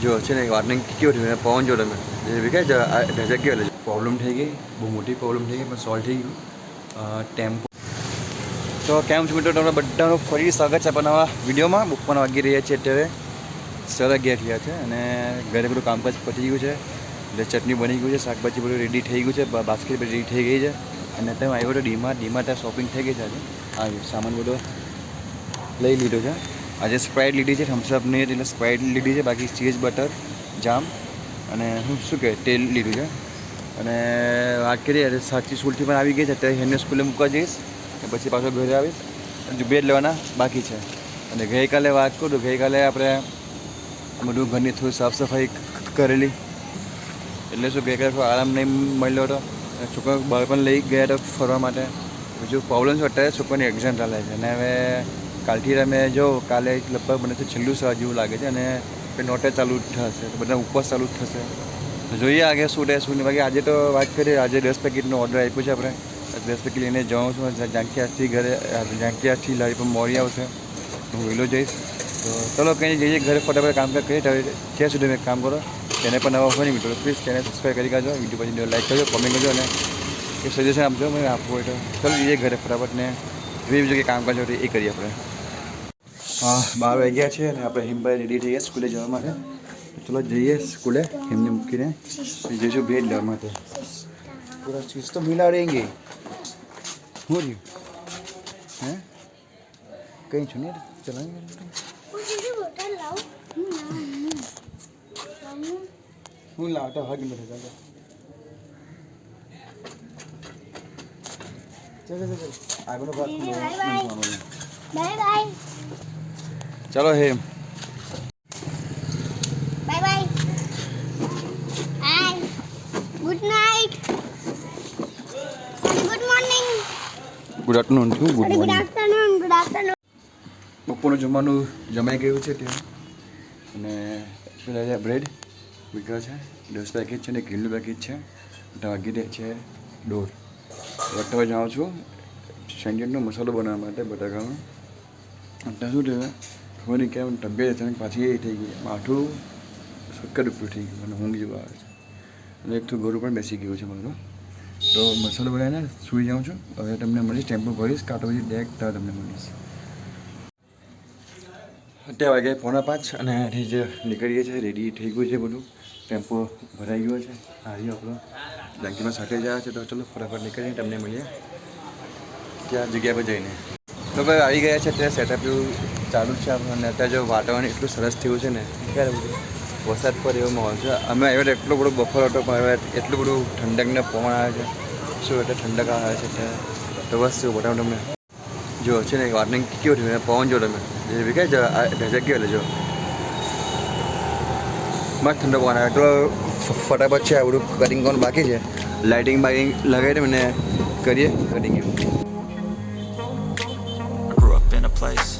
જો છે ને વાર્નિંગ કેવું થયું પવન જો તમે એ કહે ઢજક ગયો પ્રોબ્લેમ થઈ ગઈ બહુ મોટી પ્રોબ્લેમ થઈ ગઈ પણ સોલ્વ થઈ ગયું ટેમ્પો તો કેમ છું મિત્રો તમને બધાનું ફરી સ્વાગત છે આપણા વિડીયોમાં બપોરના વાગી રહ્યા છે અત્યારે સર અગિયાર થયા છે અને ઘરે બધું કામકાજ પતી ગયું છે એટલે ચટણી બની ગયું છે શાકભાજી બધું રેડી થઈ ગયું છે બા- બાસ્કેટ બધી રેડી થઈ ગઈ છે અને તમે આવ્યો તો ડીમાર્ટ ડીમાર્ટ ત્યાં શોપિંગ થઈ ગઈ છે આજે આવ્યું સામાન બધો લઈ લીધો છે આજે સ્પ્રાઇટ લીધી છે. થમ્સઅપ નહીં એટલે સ્પ્રાઇટ લીધી છે. બાકી ચીઝ, બટર, જામ અને હું શું કહે, તેલ લીધું છે. અને વાત કરીએ એટલે સાચી સ્કૂલથી પણ આવી ગઈ છે. અત્યારે એને સ્કૂલે મૂકવા જઈશ અને પછી પાછો ઘરે આવીશ. હજુ બે લેવાના બાકી છે. અને ગઈકાલે વાત કરું તો ગઈકાલે આપણે બધું ઘરની થોડી સાફ સફાઈ કરેલી. એટલે શું, ગઈકાલે થોડો આરામ નહીં મળ્યો હતો. અને છોકરો બહાર પણ લઈ ગયા હતા ફરવા માટે. બીજું પ્રોબ્લેમ છે. અત્યારે છોકરાની એક્ઝામ ચાલે છે. અને હવે કાલથી તમે જો, કાલે લગભગ મને તો છેલ્લું સવાર જેવું લાગે છે અને નોટે ચાલુ થશે બધા ઉપવાસ ચાલુ જ થશે. જોઈએ આગળ શું રહે, શું નહીં. બાકી આજે તો વાત કરીએ, આજે દસ પેકેટનો ઓર્ડર આપ્યો છે આપણે. દસ પેકેટ લઈને જાઉં છું જાંકિયાથી ઘરે જાંકિયાથી લારી પર મોડી આવશે. હું વહેલો જઈશ. તો ચલો કંઈ જઈએ ઘરે ફટાફટ કામ કરીએ. ત્યાં સુધી મેં કામ કરો તેને પણ નવા હોય મિત્રો પ્લીઝ તેને સબસ્ક્રાઈબ કરી કાઢો વીડિયો પછી લાઈક કરજો કોમેન્ટ કરજો, અને એ સજેશન આપજો, મને આપવું હોય તો. ચલો જઈએ ઘરે ફટાફટ ને જોઈએ બીજું કે કામ કરજો એ કરીએ આપણે. બાર વાગ્યા છે અને આપણે હિમભાઈ રેડી થઈએ સ્કૂલે જવા માટે. ચલો જઈએ સ્કૂલે, હિમને મૂકીને. જઈશું ભેટ લેવા માટે. પૂરા ચીજ તો મિલા રહેંગે હું રહ્યું? હે? કંઈ છું ને ચલાવી હું લાવતા ભાગી ચાલો ચાલ ચાલો, ચાલ. આગળનો ભાગ બાય બાય. નાખવાનો છે. બાય બાય ચાલો હેમ. Bye bye. Hi. Good night good morning good afternoon to good good afternoon good afternoon બપોરનું જમવાનું જમાઈ ગયું છે ત્યાં. અને પેલા જે બ્રેડ વિકરા છે દસ પેકેટ છે ને ઘીનું પેકેટ છે વાગી દે છે દોઢ વટવા જાઉં છું સેન્ડવિચનો મસાલો બનાવવા માટે બટાકાનો. અત્યારે શું થયું? ખબર નહીં કેમ તબિયત અચાનક પાછી એ થઈ ગઈ માથું શક્કર ઉપર થઈ ગયું અને ઊંઘ જેવું આવે છે. અને એક તો ગોરું પણ બેસી ગયું છે મારું. તો મસાલો બનાવીને સૂઈ જાઉં છું. હવે તમને મળીશ, ટેમ્પો ભરીશ, કાં તો પછી ડાયરેક્ટ ત્યાં તમને મળીશ. અત્યારે વાગે પોણા પાંચ અને અહીંથી જે નીકળીએ છીએ રેડી થઈ ગયું છે બધું. ટેમ્પો ભરાઈ ગયો છે. આવ્યો આપણો ડાંકીમાં સાથે જાય છે. તો ચલો ફટાફટ નીકળીએ, તમને મળીએ. ત્યાં જગ્યા પર જઈને. તો ભાઈ, આવી ગયા છે, અત્યારે સેટઅપ ચાલુ છે આપણને અત્યારે જો વાતાવરણ એટલું સરસ થયું છે ને ક્યારે બધું વરસાદ પર એવો માહોલ છે. અમે આવ્યા એટલો બધો બફર હતો, પણ હવે એટલું બધું ઠંડકને પવન આવે છે. શું એટલે ઠંડક આવે છે તો બસ એવું બતાવું તમને. જો છે ને વાતને કેવું થયું? પવન જો તમે. જે વિકાય ઢજક ગયો એટલે જો? મસ્ત ઠંડો પવન આવે. તો ફટાફટ છે આ બધું કટિંગ કોણ બાકી છે. લાઇટિંગ બાઇટિંગ લગાવી મને કરીએ કટિંગ એવું. Place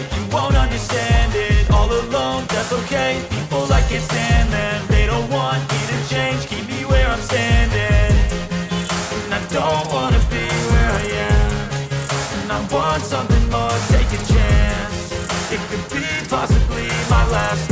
you won't understand it. All alone, that's okay, people I can't stand them They don't want me to change, keep me where I'm standing. And I don't wanna be where I am. And I want something more, take a chance. It could be possibly my last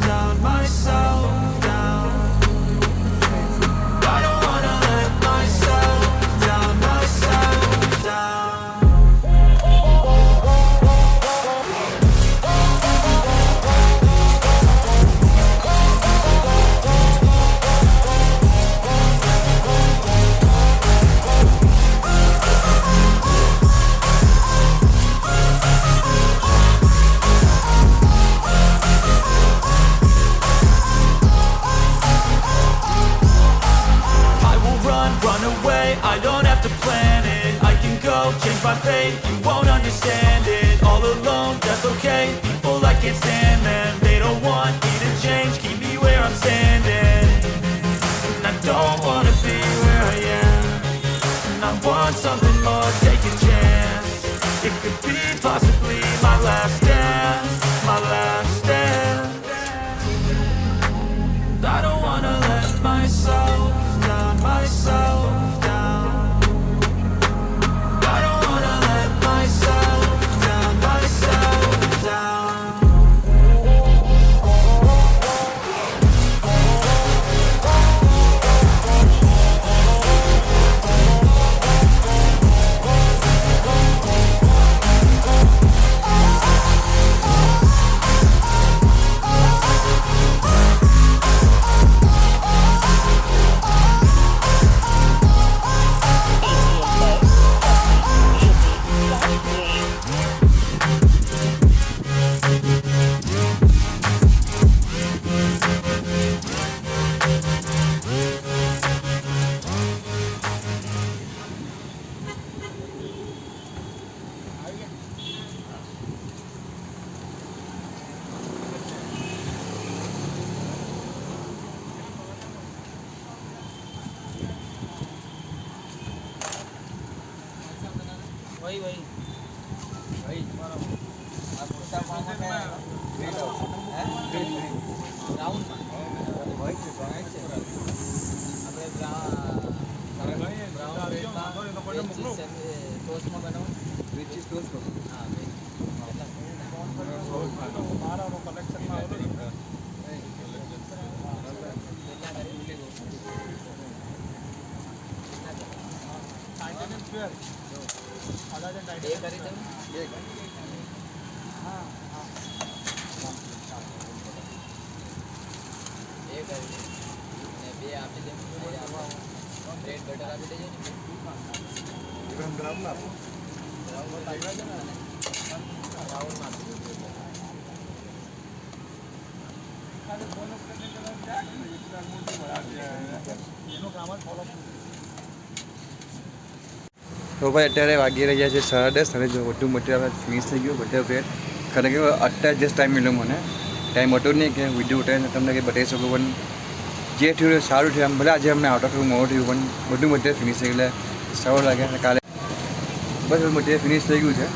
down, myself away, I don't have to plan it. I can go, change my fate, you won't understand it. All alone, that's okay, people I can't stand them They don't want me to change, keep me where I'm standing. And I don't wanna be where I am. And I want something વહી વહી. બે કરી દઉં બે હા હા બે કરી દઉં ને બે આપી દઉં બ્રેડ બટર આપી દેજો ને ગ્રામ ગ્રામ આપો ગ્રામ દેજો ને રાઉન્ડ આપી દેજો એનો ગ્રામર ફોલો તો ભાઈ અત્યારે વાગી રહ્યા છે સાડા દસ અને જો બધું મટીરિયલ ફિનિશ થઈ ગયું, બધા પેટ ખરેખર અત્યારે જસ્ટ ટાઈમ મળ્યો મને. ટાઈમ હતો નહીં કે વીડિયો ઉઠાવીને તમને કંઈ બતાવી શકું, પણ જે થયું સારું થયું. આમ ભલે આજે અમને આઉટ ઓફ મોડું થયું, પણ બધું મટીરિયલ ફિનિશ થઈ ગયું. સારું લાગે અને કાલે બસ મટીરિયલ ફિનિશ થઈ ગયું છે.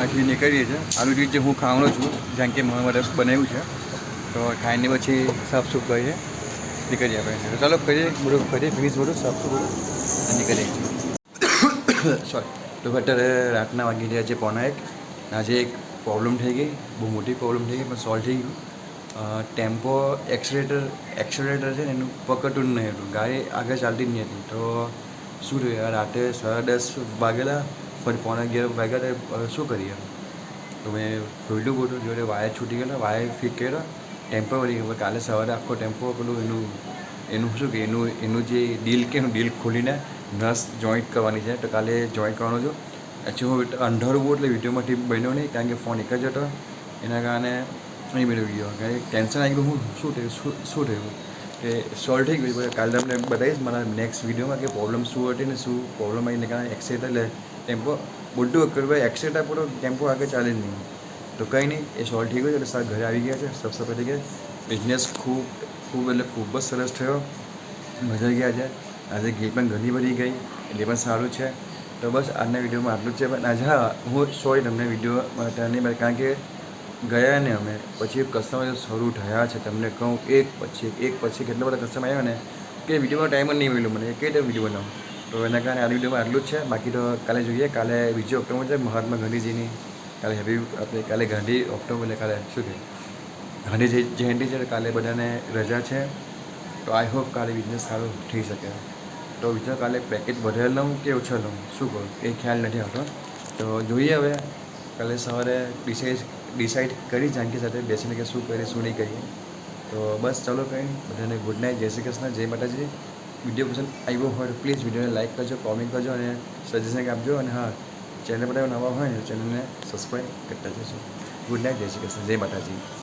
આખી નીકળીએ છીએ. આલુ જે હું ખાવાનો છું, જેમ કે મારા માટે બનાવ્યું છે, તો ખાઈને પછી સાફ સુફ કરીએ. નીકળીએ આપણે. ચાલો કરીએ બધું કરીએ ફિનિશ બધું સાફ સુફ બધું અને નીકળીએ. સોરી તો અત્યારે રાતના વાગી રહ્યા છે પોણા એક આજે એક પ્રોબ્લેમ થઈ ગઈ, બહુ મોટી પ્રોબ્લેમ થઈ ગઈ, પણ સોલ્વ થઈ ગયું. ટેમ્પો એક્સરેટર એક્સરેટર છે ને, એનું પકડતું જ નહીં હતું. ગાડી આગળ ચાલતી જ નહીં હતી. તો શું થયું રાતે સાડા દસ વાગેલા, ફરી પોણા અગિયાર વાગ્યા શું કરીએ? તો મેં ખોલ્યું બધું જોડે વાયર છૂટી ગયેલા, વાયર ફિટ કર્યો. ટેમ્પો વળી ગયો. કાલે સવારે આખો ટેમ્પો પેલું એનું એનું શું કે, એનું એનું જે ડીલ કે, એનું ડીલ ખોલીને નસ જોઈન્ટ કરવાની છે. તો કાલે જોઈન્ટ કરવાનો છું. એકચ્યુઅલી હું અંધારું બહુ એટલે વિડીયોમાંથી બન્યો નહીં, કારણ કે ફોન એક જ હતો. એના કારણે નહીં મેળવી ગયો કારણ કે ટેન્શન આવી ગયું. હું શું થયું? શું શું થયું? કે સોલ્વ થઈ ગયું. કાલે તમને બતાવીશ મારા નેક્સ્ટ વિડીયોમાં કે પ્રોબ્લેમ શું હતી ને શું પ્રોબ્લેમ આવીને કારણે એક્સેટ એટલે ટેમ્પો બધું કર્યું ભાઈ એક્સિડન્ટ પૂરો ટેમ્પો આગળ ચાલે જ નહીં. તો કંઈ નહીં, એ સોલ્વ થઈ ગયું એટલે સાહેબ ઘરે આવી ગયા છે. સબ સફાઈ થઈ ગયા બિઝનેસ ખૂબ ખૂબ એટલે ખૂબ જ સરસ થયો. મજા ગયા ગઈ આજે ઘી પણ ઘણી બધી ગઈ, એટલે પણ સારું છે. તો બસ આજના વિડીયોમાં આટલું જ છે. પણ આજે હા, હું સોરી તમને વીડિયો માટે નહીં બતાવ્યો. કારણ કે ગયા ને અમે, પછી કસ્ટમર શરૂ થયા છે, તમને કહું, એક પછી એક પછી કેટલા બધા કસ્ટમર આવ્યા ને, કે વિડીયોમાં ટાઈમ જ નહીં મળ્યો મને કઈ રીતે વીડિયો બનાવું? તો એના કારણે આ વિડીયોમાં આટલું જ છે. બાકી તો કાલે જોઈએ, કાલે બીજી ઓક્ટોબર છે, મહાત્મા ગાંધીજીની, કાલે હેપી આપણે કાલે ગાંધી ઓક્ટોબર એટલે કાલે શું કહે ગાંધી જય- જયંતિ છે, કાલે બધાને રજા છે. તો આઈ હોપ કાલે બિઝનેસ સારો થઈ શકે. તો બીજા કાલે પેકેજ વધારે લઉં કે ઓછા લઉં? શું કહું? એ ખ્યાલ નથી આવતો. તો જોઈએ હવે. કાલે સવારે ડિસાઇડ ડિસાઇડ કરી જાનકી સાથે બેસીને કે શું કરીએ, શું નહીં કરીએ. તો બસ ચાલો કંઈ. બધાને ગુડ નાઇટ જય શ્રી કૃષ્ણ. જય માતાજી. વીડિયો પસંદ આવ્યો હોય તો પ્લીઝ વિડીયોને લાઇક કરજો કોમેન્ટ કરજો અને સજેશન આપજો. અને હા ચેનલ પર નવા હોય ને ચેનલને સબસ્ક્રાઈબ કરતા જજો. ગુડ નાઇટ જય શ્રી કૃષ્ણ. જય માતાજી.